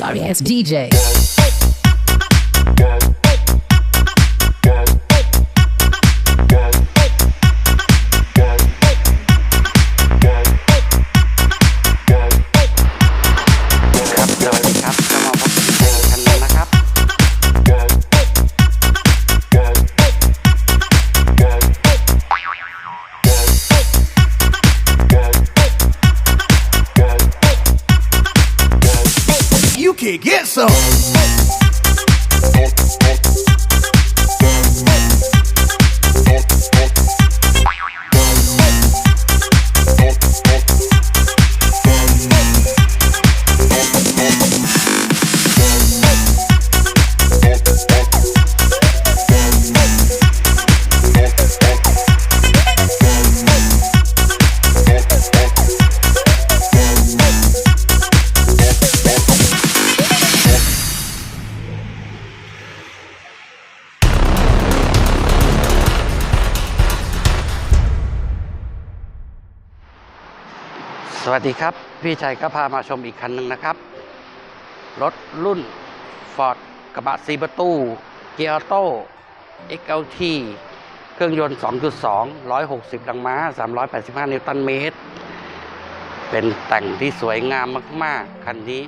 Sorry ass DJ. สวัสดีครับ พี่ชัยก็พามาชมอีกคันหนึ่งนะครับ รถรุ่น Ford กระบะสีประตู เกียร์ออโต้ XLT เครื่องยนต์ 2.2 160แรงม้า 385 นิวตันเมตร เป็นแต่งที่สวยงามมาก ๆ คันนี้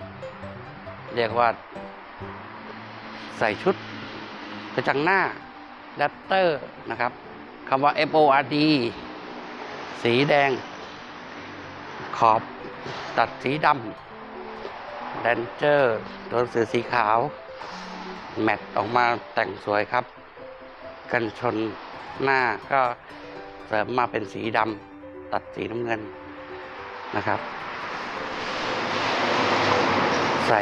เรียกว่า ใส่ชุดกระจังหน้าแรปเตอร์นะครับคำว่า FORD สีแดง ขอบตัดสีดำแดนเจอร์ตัวหนังสือสีขาว แมทออกมาแต่งสวยครับ กันชนหน้าก็เสริมมาเป็นสีดำตัดสีน้ำเงินนะครับ ใส่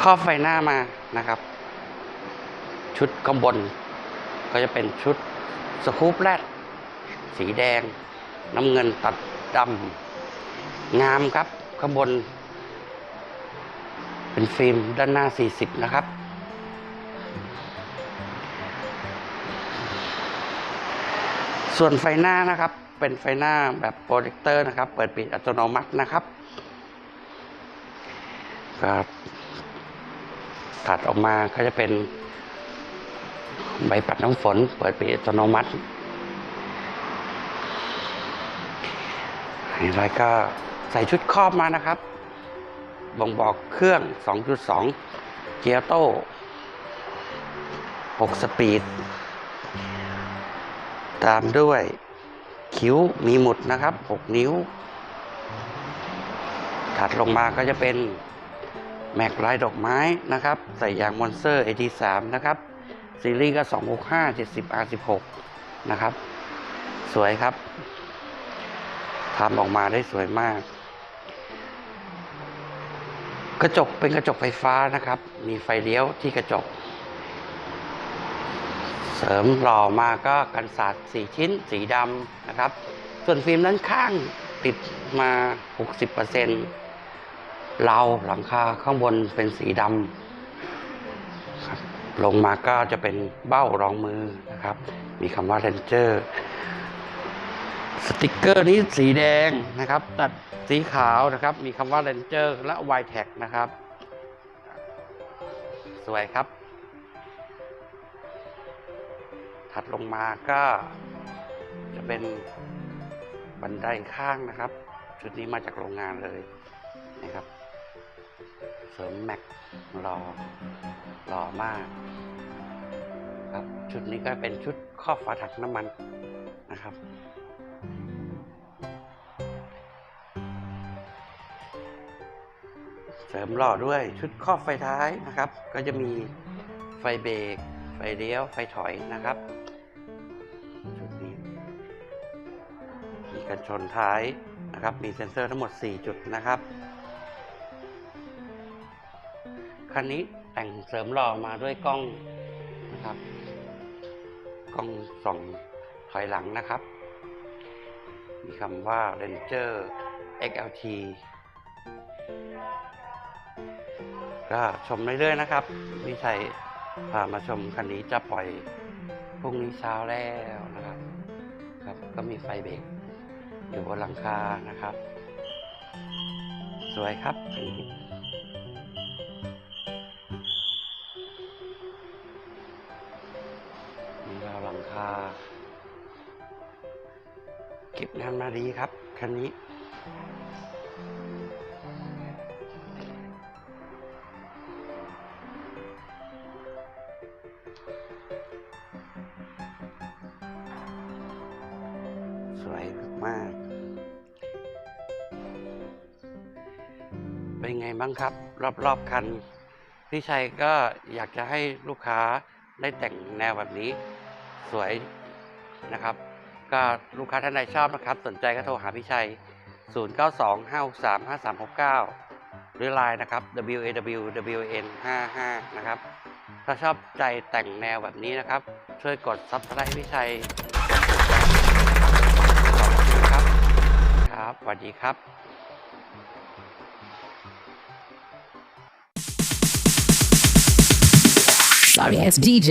ครอบไฟหน้ามานะครับ ชุดข้างบน ก็จะเป็นชุดสคูปแรดสีแดง น้ำเงินตัดดำ งามครับ ข้างบน เป็นฟิล์มด้านหน้า 40 นะครับ ส่วนไฟหน้านะครับ เป็นไฟหน้าแบบโปรเจคเตอร์นะครับ เปิดปิดอัตโนมัตินะครับก็ถัดออกมาก็จะเป็นใบปัดน้ำฝน เปิดปิดอัตโนมัติแล้วก็ ใส่ชุดครอบมานะครับ บ่งบอกเครื่อง 2.2 เกียร์โต้6สปีด ตามด้วยคิ้วมีหมุดนะครับ 6 นิ้ว ถัดลงมาก็จะเป็นแม็กลายดอกไม้นะครับ ใส่ยางมอนเซอร์ AT3 นะครับ ซีรีส์ก็ 265 70 R16 นะครับ สวยครับทำออกมาได้สวยมาก กระจกเป็นกระจกไฟฟ้านะครับ มีไฟเลี้ยวที่กระจก เสริมหล่อมาก็กันสาดสี่ชิ้นสีดำนะครับ ส่วนฟิล์มด้านข้างติดมา 60%เราหลังคาข้างบนเป็นสีดำลงมาก็จะเป็นเบ้ารองมือนะครับ มีคำว่า Ranger สติกเกอร์นี้สีแดงนะครับ ตัดสีขาวนะครับ มีคำว่า Ranger และ y t a g นะครับ สวยครับ ถัดลงมาก็จะเป็นบันไดข้างนะครับ ชุดนี้มาจากโรงงานเลยนะครับ เสริมแม็กรอรอมากครับ ชุดนี้ก็เป็นชุดครอบฝาถังน้ำมันนะครับ เสริมหล่อด้วยชุดครอบไฟท้ายนะครับ ก็จะมีไฟเบรกไฟเลี้ยวไฟถอยนะครับชุดนี้มีกันชนท้ายนะครับ มีเซ็นเซอร์ทั้งหมด 4 จุดนะครับคันนี้แต่งเสริมหล่อมาด้วยกล้องนะครับ กล้องส่องถอยหลังนะครับ มีคำว่า Ranger XLT ็ชมเรื่อยๆนะครับพี่ชัพามาชมคันนี้จะปล่อยพรุ่งนี้เช้าแล้วนะครับ ครับก็มีไฟเบรกอยู่บนหลังคานะครับ สวยครับคันนมีราวหลังคา เก็บงานมาดีครับคันนี้ สวยมากเป็นไงบ้างครับ รอบๆคัน พี่ชัยก็อยากจะให้ลูกค้าได้แต่งแนวแบบนี้ สวยนะครับ ก็ลูกค้าท่านใดชอบนะครับ สนใจก็โทรหาพี่ชัย 0925635369 หรือ Line นะครับ wawwn 55 นะครับ ถ้าชอบใจแต่งแนวแบบนี้นะครับ ช่วยกด Subscribe ให้พี่ชัยขอบคุณครับ ครับส วัสดีครับ Sorry it's DJ.